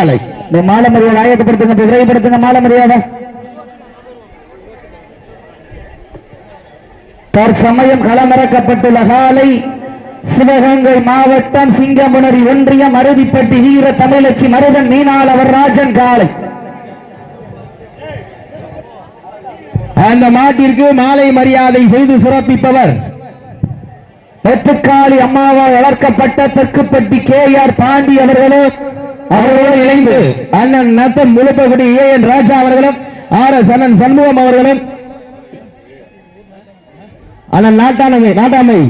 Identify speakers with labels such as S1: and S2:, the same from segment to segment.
S1: மாலை
S2: இந்த மாலை மரியாதை ஆயத்தப்படுத்துங்க விரைவுபடுத்துங்க மாலை மரியாதை. தற்சமயம் களமிறக்கப்பட்டுள்ள காலை சிவகங்கை மாவட்டம் சிங்கமுனரி ஒன்றியம் அருதிப்பட்டி வீர தமிழச்சி மருதன் மீனாளவர் ராஜன் காலை.
S1: அந்த மாட்டிற்கு மாலை மரியாதை செய்து சிறப்பிப்பவர்
S2: வெட்டுக்காளி அம்மாவால் வளர்க்கப்பட்ட தெற்குப்பட்டி கே ஆர் பாண்டி அவர்களே.
S1: அவர்களோடு இணைந்து அண்ணன் நத்தன் முழுப்பகுடி ஏ என் ராஜா அவர்களும் ஆர் எஸ் அண்ணன் சண்முகம் அவர்களும் அண்ணன் நாட்டானமை நாட்டாமை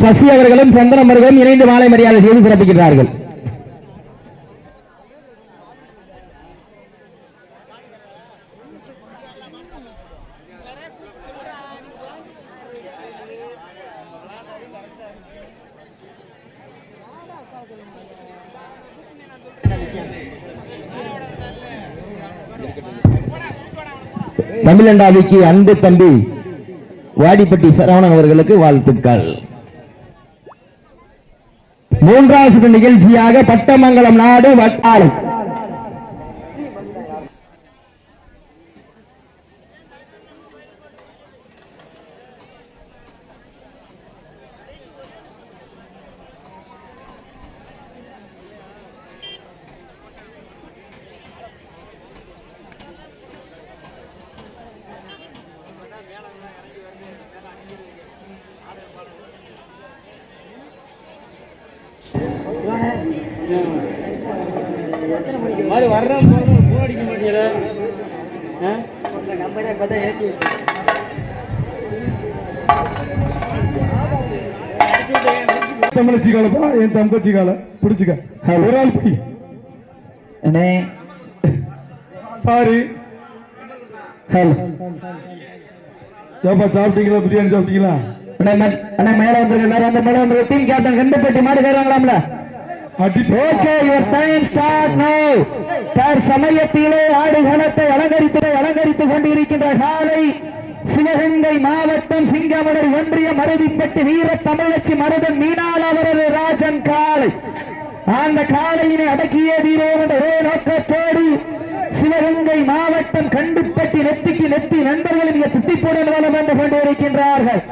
S1: சசி அவர்களும் சந்திரம் அவர்களும் இணைந்து மாலை மரியாதை செய்து சிறப்பிக்கிறார்கள் தமிழண்டாவிக்கு அன்பு தம்பி வாடிப்பட்டி சரவணன் அவர்களுக்கு வாழ்த்துக்கள். மூன்றாவது நிகழ்ச்சியாக பட்டமங்கலம் நாடு வட்டாரம்.
S3: மாதிரி வர்றேன் போறேன் ஃபோன் அடிக்க மாட்டீங்களா நம்பரே பார்த்தா ஏற்றி
S4: என் பிடிச்சுக்க. ஒரு ஆள் பிடி.
S2: அண்ணே.
S4: சாரி.
S2: ஹலோ
S4: ஏப்பா சாப்பிட்டீங்களா? பிரியாணி சாப்பிட்டீங்களா?
S2: அண்ணே மே- அண்ணே மேல வந்துருங்க. எல்லாரும் வந்து மேல வந்துருங்க டீம் கேப்டன் கண்டுபட்டி மாடு கேட்கலாம்ல
S4: அடி
S2: தர் சமயத்திலே ஆடுகளத்தை அலங்கரித்து அலங்கரித்துக் கொண்டிருக்கின்ற காலை சிவகங்கை மாவட்டம் சிங்கமலர் ஒன்றிய மருதிப்பட்டு வீர தமிழச்சி மருதன் மீனால் அவரது ராஜன் காலை. அந்த காலையினை அடக்கிய வீரோம் ஒரே நோக்கத்தோடு சிவகங்கை மாவட்டம் கண்டுப்பட்டி நெத்திக்கு நெத்தி நண்பர்கள் இங்கே துட்டிப்புடன் வளம் வந்து கொண்டிருக்கின்றார்கள்.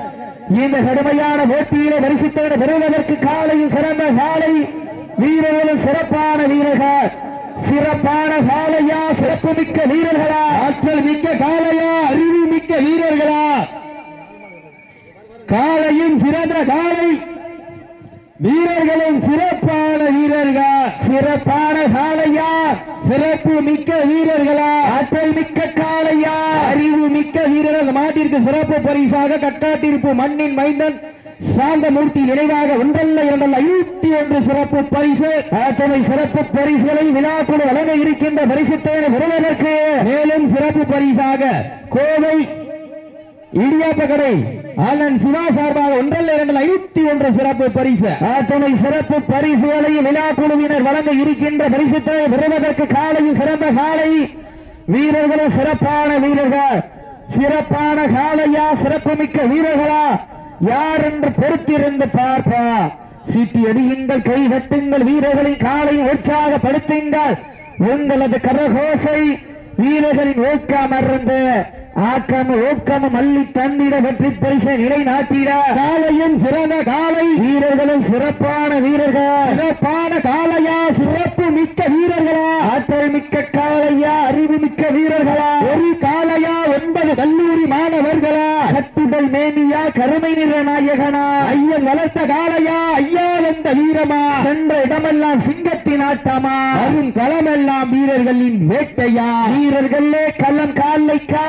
S2: இந்த கடுமையான போட்டியிலே வரிசைத்தோடு பெறுவதற்கு காலையும் சிறந்த காலை வீரர்களும் சிறப்பான வீரர்கள். சிறப்பான காலையா சிறப்பு மிக்க வீரர்களா. ஆற்றல் மிக்க காலையா அறிவு மிக்க வீரர்களா. காலையும் சிறந்த காலை வீரர்களும் சிறப்பான வீரர்கள். சிறப்பான காலையா சிறப்பு மிக்க வீரர்களா. ஆற்றல் மிக்க காலையா அறிவு மிக்க வீரர்கள். மாட்டிற்கு சிறப்பு பரிசாக கட்டாட்டிருப்பு மண்ணின் மைந்தன் சாந்தமூர்த்தி நினைவாக ஒன்றல்ல இரண்டல்ல ஐநூத்தி ஒன்று சிறப்பு பரிசு. அத்தனை சிறப்பு பரிசுகளை விழாக்குழு வழங்க இருக்கின்ற பரிசுத்தேன பெறுவதற்கு மேலும் சிறப்பு பரிசாக கோவை இடியாப்ப கடை ஆனந்த் சிவா சார்பாக ஒன்றல்ல இரண்டு ஐநூத்தி ஒன்று சிறப்பு பரிசு. அத்துணை சிறப்பு பரிசுகளை விழா குழுவினர் வழங்க இருக்கின்ற பரிசுத்தை பெறுவதற்கு காலையில் சிறந்த காலை. வீரர்களும் சிறப்பான வீரர்கள். சிறப்பான காலையா சிறப்புமிக்க வீரர்களா? யார் என்று பொறுத்திருந்து பார்ப்பா. சீட்டி அடியுங்கள் கை கட்டுங்கள் வீரர்களின் காலை உற்சாகப்படுத்துங்கள். உங்களது கரகோசை வீரர்களின் ஊக்கம் அருந்து ஆக்கம் ஊக்கமும் அள்ளி தந்திட வெற்றி பரிசை நிலைநாட்டிட. காலையும் சிறந்த காலை. வீரர்களும் சிறப்பான வீரர்கள். சிறப்பான காலையா சிறப்பு மிக்க வீரர்களா. ஆற்றல் மிக்க காலையா அறிவு மிக்க வீரர்களா. ஒரு காலையா ஒன்பது கல்லூரி மாணவர்களா. கட்டுடல் மேனியா கருமை நிற நாயகனா? ஐயன் வளர்த்த காலையா ஐயா வந்த வீரமா? சென்ற இடமெல்லாம் சிங்கத்தின் ஆட்டமா? வரும் களமெல்லாம் வீரர்களின் வேட்டையா? வீரர்களே கள்ளம் காலைக்கா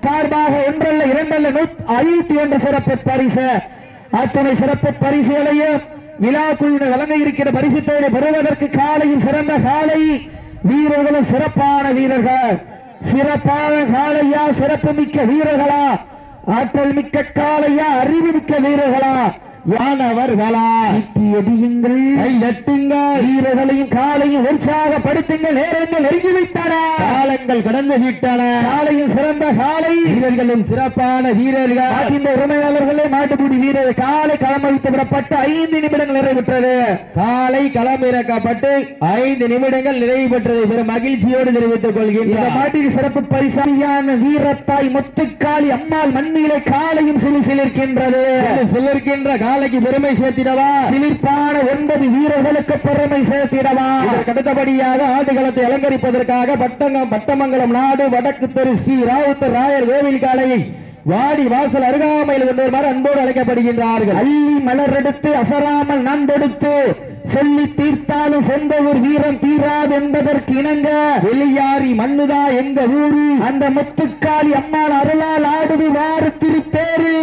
S2: சார்பாக ஒன்றல்ல இரண்டல்ல நூத் ஐநூத்தி ஒன்று சிறப்பு பரிசு. அத்துணை சிறப்பு பரிசுகளையும் விழா குழுவினர் வழங்க இருக்கிற பரிசுத்தோடு பெறுவதற்கு காலையும் சிறந்த காலை. வீரர்களும் சிறப்பான வீரர்கள். சிறப்பான காலையா சிறப்பு மிக்க வீரர்களா? ஆற்றல் மிக்க காலையா அறிவு மிக்க வீரர்களா?
S1: மாணவர்களா
S2: எடியுங்கள்
S1: கை தட்டுங்கள்
S2: வீரர்களையும் காலையும் உற்சாகப்படுத்துங்கள். நேரங்கள் நெருங்கிவிட்டன
S1: காலங்கள் கடந்து விட்டன.
S2: காலையும் சிறந்த காலை
S1: வீரர்களும் சிறப்பான வீரர்கள்.
S2: இந்த உரிமையாளர்களே மாட்டுப்பிடி வீரர். காலை களமளித்து விடப்பட்டு ஐந்து நிமிடங்கள் நிறைவுற்றது.
S1: காலை களமிறக்கப்பட்டு ஐந்து நிமிடங்கள் நிறைவு பெற்றதை. பெரும் மகிழ்ச்சியோடு தெரிவித்துக்
S2: இந்த
S1: கொள்கின்றனர்
S2: மாட்டிற்கு சிறப்பு பரிசான வீரத்தாய் முத்துக்காளி அம்மாள் மண்ணிலே காலையும் சிலி சிலிர்க்கின்றது.
S1: சிலிர்க்கின்ற காலைக்கு பெருமை சேர்த்திடவா?
S2: சிலிர்ப்பான ஒன்பது வீரர்களுக்கு பெருமை சேர்த்திடவா?
S1: இதற்கு அடுத்தபடியாக ஆடுகளத்தை அலங்கரிப்பதற்காக பட்டங்கம் பட்டமங்கலம் நாடு வடக்கு தெரு ஸ்ரீ ராவுத்தர் ராயர் கோவில் காலையை வாடி வாசல் அருகாமையில் கொண்டோருமாறு அன்போடு அழைக்கப்படுகின்றார்கள்.
S2: அள்ளி மலரெடுத்து அசராமல் நண்டெடுத்து சொல்லி தீர்த்தாலும் சொந்த ஊர் வீரம் தீராது என்பதற்கு இணங்க
S1: வெளியாரி மண்ணுதா எங்க ஊரு?
S2: அந்த முத்துக்காளி அம்மாள் அருளால் ஆடுது வாறு திருப்பேரு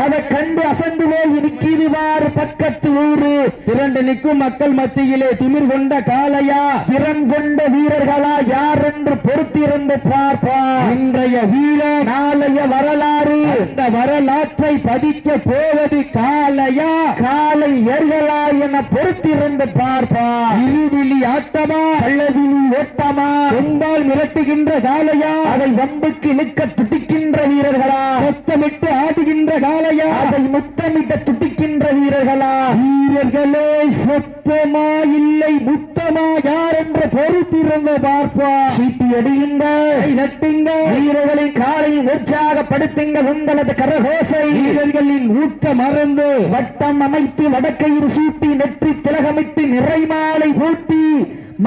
S2: அதை கண்டு அசந்து போய் இருக்கிறவாறு பக்கத்து ஊரு.
S1: திரண்டு நிற்கும் மக்கள் மத்தியிலே திமிர் கொண்ட காலையா
S2: திறன் கொண்ட வீரர்களா யார் என்று பொறுத்திருந்து பார்ப்பார்
S1: இன்றைய வீரன்
S2: நாளைய வரலாறு.
S1: இந்த வரலாற்றை பதிக்க போவது காலையா
S2: காலை ஏர்களா என பொறுத்திருந்து பார்ப்பார்
S1: இருவிழி ஆட்டமா
S2: கள்ளவிழி ஓட்டமா.
S1: கொம்பால் மிரட்டுகின்ற காலையா
S2: அதை வம்புக்கு இழுக்க துடிக்கின்ற வீரர்களா.
S1: சத்தமிட்டு ஆடுகின்ற காளையா
S2: அதை முத்தமிட்ட துடிக்கின்ற வீரர்களா?
S1: வீரர்களே சத்தமா இல்லை முத்தமா யார் என்ற பொறுத்திருந்த பார்ப்பா
S2: சீட்டி அடியுங்க.
S1: கை தட்டுங்க
S2: வீரர்களின் காலையும் உற்சாகப்படுத்துங்க உங்களது கரகோசை.
S1: வீரர்களின் ஊக்க மறந்து
S2: வட்டம் அமைத்து வடக்கையில் சூட்டி நெற்றி திலகமிட்டு நிறைமாலை பூட்டி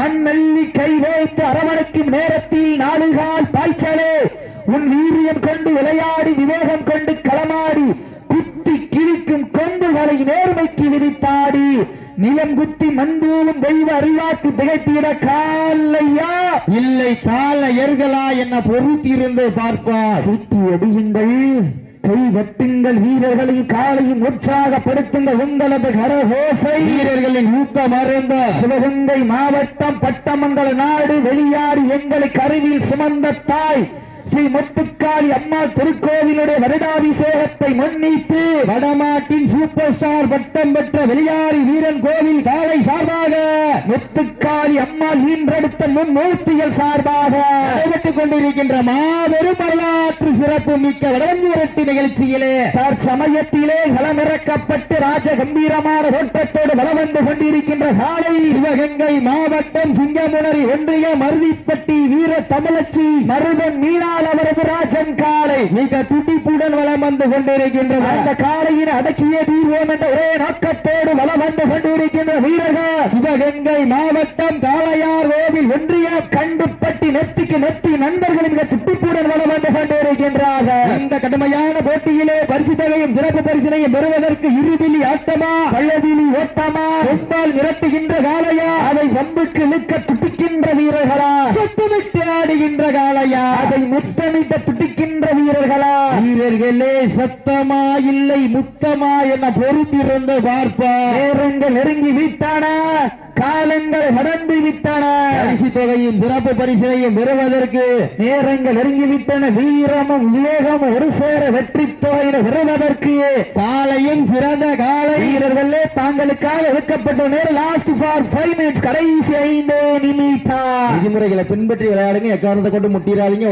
S2: மண்ணள்ளி கை வைத்து அரவணைக்கும் நேரத்தில் நாடுகால் பாய்ச்சலே. உன் வீரியம் கொண்டு விளையாடி விவேகம் கொண்டு களமாடி குத்தி கிழிக்கும் கொம்புகளை நேர்மைக்கு விதித்தாடி நிலம் குத்தி மந்தூலும் தெய்வ அறிவாக்கு திகைத்திட காலையா?
S1: இல்லை கால எர்களா என்ன பொறுத்திருந்து பார்ப்பார்.
S2: சுத்தி அடியுங்கள் கை வெட்டுங்கள் வீரர்களையும் காலையும் உற்சாகப்படுத்துங்கள் உங்களது கரகோசை.
S1: வீரர்களின் ஊக்க மறந்த
S2: சிவகங்கை மாவட்டம் பட்டமங்கல நாடு வெளியாடி எங்களை கருவில் சுமந்த தாய். ஸ்ரீ முத்துக்காளி அம்மா திருக்கோவிலுடைய வருடாபிஷேகத்தை முன்னிட்டு
S1: வடநாட்டின் சூப்பர் ஸ்டார் பட்டம் பெற்ற வெளியாரி வீரன் கோவில் காலை சார்பாக
S2: முத்துக்காளி அம்மா ஈன்றெடுத்த மும்மூர்த்திகள் சார்பாக
S1: நடைபெற்றுக் கொண்டிருக்கின்ற மாபெரும் வரலாற்று சிறப்பு மிக்க வடவஞ்சி விரட்டு நிகழ்ச்சியிலே
S2: தற்சமயத்திலே களமிறக்கப்பட்டு ராஜ கம்பீரமான தோட்டத்தோடு வலம் வந்து கொண்டிருக்கின்ற காலை
S1: சிவகங்கை மாவட்டம் சிங்கமுனரி ஒன்றிய மருதிப்பட்டி வீர தமிழச்சி
S2: மருதன் மீனா மீனால் அவரது ராஜன் காலை.
S1: மிக துடிப்புடன் வலம் வந்து கொண்டிருக்கின்றது
S2: அந்த காலையின் அடக்கிய தீர்வோம் என்ற ஒரே நோக்கத்தோடு வலம் வந்து கொண்டிருக்கின்ற வீரர்கள்.
S1: சிவகங்கை மாவட்டம் காளையார் கோவில் ஒன்றியம்
S2: கண்டுப்பட்டி நெத்திக்கு நெத்தி நண்பர்கள் மிக துட்டிப்புடன் வலம் வந்து கொண்டிருக்கின்றார்கள்.
S1: இந்த கடுமையான போட்டியிலே பரிசு தொகையும் சிறப்பு பரிசினையும் பெறுவதற்கு இருவிழி ஆட்டமா?
S2: பள்ளவிழி ஓட்டமா?
S1: கொம்பால் மிரட்டுகின்ற காளையா?
S2: அதை வம்புக்கு இழுக்க துடிக்கின்ற வீரர்களா?
S1: சுத்தமிட்டு ஆடுகின்ற காளையா?
S2: அதை முத்தமிட்ட துடிக்கின்ற வீரர்களா?
S1: வீரர்களே சத்தமா இல்லை முத்தமா என பொறுத்திருந்து பார்ப்பார்
S2: நேரங்கள் நெருங்கி விட்டன காலங்கள் கடந்து விட்டன.
S1: பரிசு தொகையும் சிறப்பு பரிசினையும் பெறுவதற்கு
S2: நேரங்கள் நெருங்கி விட்டன வீரமும் விவேகமும் ஒரு சேர வெற்றி தொகையில பெறுவதற்கு.
S1: காலையும் சிறந்த காலை.
S2: வீரர்களே தாங்களுக்காக எடுக்கப்பட்ட நேரம் லாஸ்ட் ஃபார் ஃபைவ் மினிட்ஸ் கடைசி ஐந்து நிமிடம்.
S1: விதிமுறைகளை பின்பற்றி விளையாடுங்க எக்காரணத்தை கொண்டு முட்டிடாதீங்க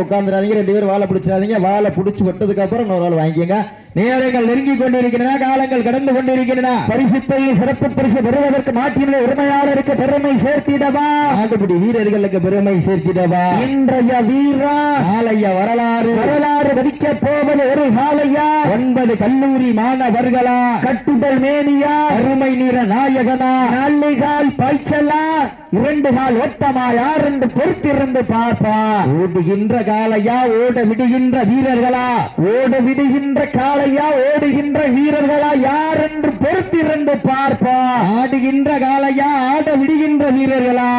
S1: உட்காந்துடாதீங்க ரெண்டு பேரும் வாழை பிடிச்சிடாதீங்க. வாழை பிடிச்சி விட்டதுக்கு அப்புறம் இன்னொரு ஆள் வாங்கிக்கோங்க. நேரங்கள் நெருங்கி கொண்டிருக்கின்றன காலங்கள் கடந்து கொண்டிருக்கின்றன.
S2: பரிசுத்தை சிறப்பு பரிசு பெறுவதற்கு நாட்டினுடைய உரிமையாளருக்கு பெருமை சேர்த்திடவா?
S1: நாட்டுப்படி வீரர்களுக்கு பெருமை சேர்த்திடவா?
S2: இன்றைய வீரா
S1: நாளைய வரலாறு.
S2: வரலாறு வதிக்க போவது ஒரு காலையா
S1: ஒன்பது கல்லூரி மாணவர்களா?
S2: கட்டுதல் மேனியா?
S1: அருமை நிற நாயகனா?
S2: நாளை கால் பாய்ச்சலா? இரண்டு கால் ஓட்டமா யார் என்று பொறுத்திருந்து பார்ப்பா.
S1: ஓடுகின்ற காலையா? ஓட விடுகின்ற வீரர்களா?
S2: ஓட விடுகின்ற காளையா ஓடுகின்ற வீரர்களா யார் என்று பொறுத்திருந்து பார்ப்பா.
S1: ஆடுகின்ற காலையா ஆட விடுகின்ற வீரர்களா.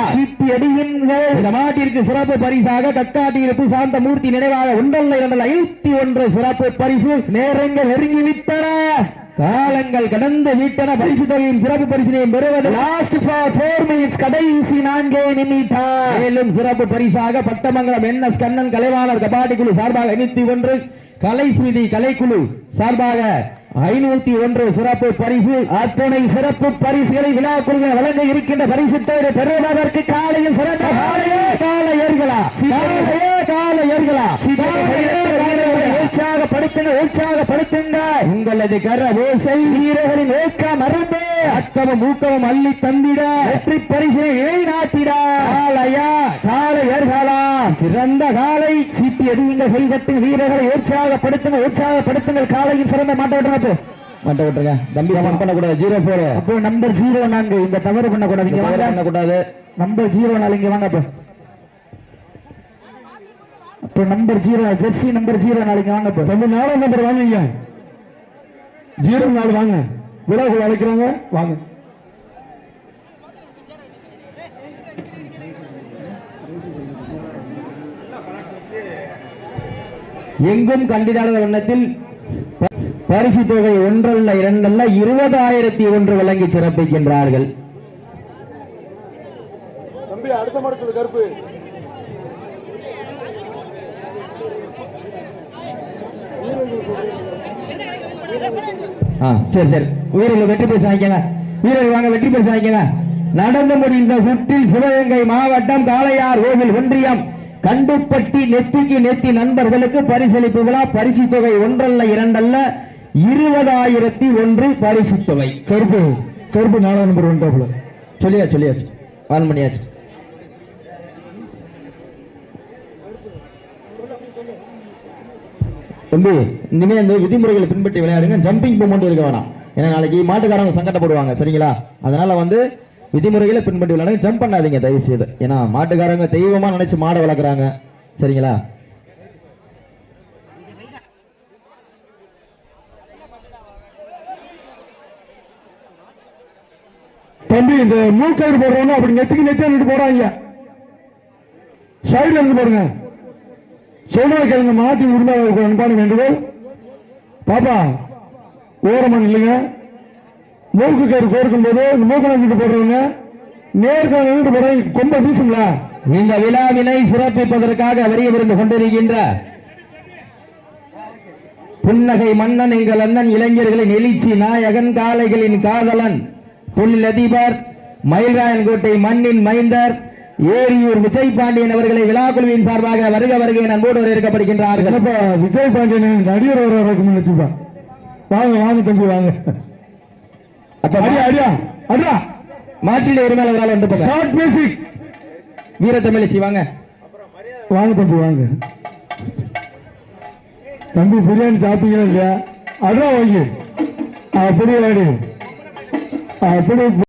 S2: அடியுங்கள்.
S1: இந்த மாட்டிற்கு சிறப்பு பரிசாக கட்டாட்டி இருப்பு சாந்த மூர்த்தி நினைவாக ஒன்றல்ல இரண்டல் ஐநூத்தி ஒன்று சிறப்பு பரிசு.
S2: நேரங்கள் நெருங்கி விட்டன
S1: காலங்கள் கடந்து வீட்டன பரிசு தொகையும் சிறப்பு பரிசினையும் பெறுவது.
S2: லாஸ்ட் ஃபோர் மினிட்ஸ் கடைசி நான்கே நிமிடம்.
S1: மேலும் சிறப்பு பரிசாக பட்டமங்கலம் என் எஸ் கண்ணன் கலைவாணர் கபாடி குழு சார்பாக ஐநூத்தி ஒன்று கலைஸ்மிதி கலைக்குழு சார்பாக ஐநூத்தி ஒன்று சிறப்பு பரிசு அத்துணை சிறப்பு பரிசுகளை விழா குழுவினர் வழங்க இருக்கின்ற பரிசு தேவை பெறுவதற்கு காலையில் சிறந்த காலையே கால ஏறுகளா காலையே கால ஏர்களா உற்சாகப்படுத்துங்க உற்சாகப்படுத்துங்க. உங்களது கர ஓசை வீரர்களின் ஏற்க அக்கமும் ஊக்கமும் அள்ளி தந்திட. வெற்றி பரிசினை இணைநாட்டிட காலையா? காலை ஏர்களா சிறந்த காலை. சீட்டி எதுவுங்க செய்கட்டு வீரர்களை உற்சாகப்படுத்துங்க உற்சாகப்படுத்துங்கள். காலையில் சிறந்த மாட்ட விட்டுங்க மாட்ட விட்டுருங்க. தம்பி கமெண்ட் பண்ணக்கூடாது ஜீரோ போர் அப்போ நம்பர் ஜீரோ நான்கு. இந்த தவறு பண்ணக்கூடாது. இங்க வாங்க. பண்ணக்கூடாது. நம்பர் ஜீரோ நாலு. இங்க வாங்க அப்போ அப்போ number zero jersey number zero நாளைக்கு வாங்க
S4: தம்பி நாலாம் நம்பர் வாங்கிங்க. ஜீரோ நாலு வாங்க. விழாக்குள்ள அழைக்கிறாங்க வாங்க.
S1: எங்கும் கண்டிடாத வண்ணத்தில் பரிசு தொகை ஒன்றல்ல இரண்டல்ல இருபதாயிரத்தி ஒன்று வழங்கி சிறப்பிக்கின்றார்கள்.
S4: தம்பி அடுத்த கருப்பு.
S1: ஆ சரி சரி. வீரர்கள் வெற்றி பெற்று வாங்கிக்கங்க. வீரர்கள் வாங்க வெற்றி பெற்று வாங்கிக்கங்க. நடந்து முடிந்த சுற்றில் சிவகங்கை மாவட்டம் காளையார் கோவில் ஒன்றியம். கண்டுப்பட்டி நெத்திக்கு நெத்தி நண்பர்களுக்கு பரிசளிப்பு விழா. பரிசு தொகை ஒன்றல்ல இரண்டல்ல. இருபதாயிரத்தி ஒன்று பரிசு தொகை.
S4: கருப்பு கருப்பு நாலாம் நம்பர் வந்துட்டாப்புல
S1: சொல்லியா சொல்லியாச்சு. ஆன் பண்ணியாச்சு. தம்பி இனிமே இந்த விதிமுறைகளை பின்பற்றி விளையாடுங்க. ஜம்பிங் மூமெண்ட் இருக்க வேணாம். ஏன்னா நாளைக்கு மாட்டுக்காரங்க சங்கடப்படுவாங்க. சரிங்களா? அதனால வந்து விதிமுறைகளை பின்பற்றி விளையாடுங்க. ஜம்ப் பண்ணாதீங்க தயவு செய்து ஏன்னா மாட்டுக்காரங்க தெய்வமா நினைச்சு மாடை வளர்க்குறாங்க. சரிங்களா?
S4: தம்பி இந்த மூக்கயிறு போடுறவங்க அப்படி நெத்திக்கு நெத்தி போடுறாங்க சைடுல இருந்து போடுங்க. சொல்றத மாற்றி மாட்டி விடுதா அன்பான வேண்டுகோள் பாப்பா ஓரமா இல்லைங்க மூக்கு கயிறு கோர்க்கும் போது இந்த மூக்கு நம்பிட்டு போடுறவங்க நேர்கள் நின்று போடுறவங்க கொம்ப வீசுங்களா
S1: இந்த விழாவினை சிறப்பிப்பதற்காக வருகை கொண்டிருக்கின்ற புன்னகை மன்னன் எங்கள் அண்ணன் இளைஞர்களின் எழுச்சி நாயகன் காளைகளின் காதலன் தொழிலதிபர் மயில்ராயன்கோட்டை மண்ணின் மைந்தர் ஏரியூர் விஜய் பாண்டியன் அவர்களை விழாக்குழுவின் சார்பாக வருக வருகை அன்போடு வரவேற்கப்படுகின்றார்கள்.
S4: விஜய் பாண்டியன் நடிகர் வர நினைச்சுப்பா வாங்க வாங்க தம்பி வாங்க.
S1: மாற்றில உரிமையாளர்களால் வந்து போங்க
S4: ஷார்ட் மியூசிக்
S1: வீரத்தமிழச்சி வாங்க.
S4: வாங்க தம்பி வாங்க. தம்பி பிரியாணி சாப்பிட்டீங்களா இல்லையா? அதான் வாங்கி. அப்படியே வாடி அப்படி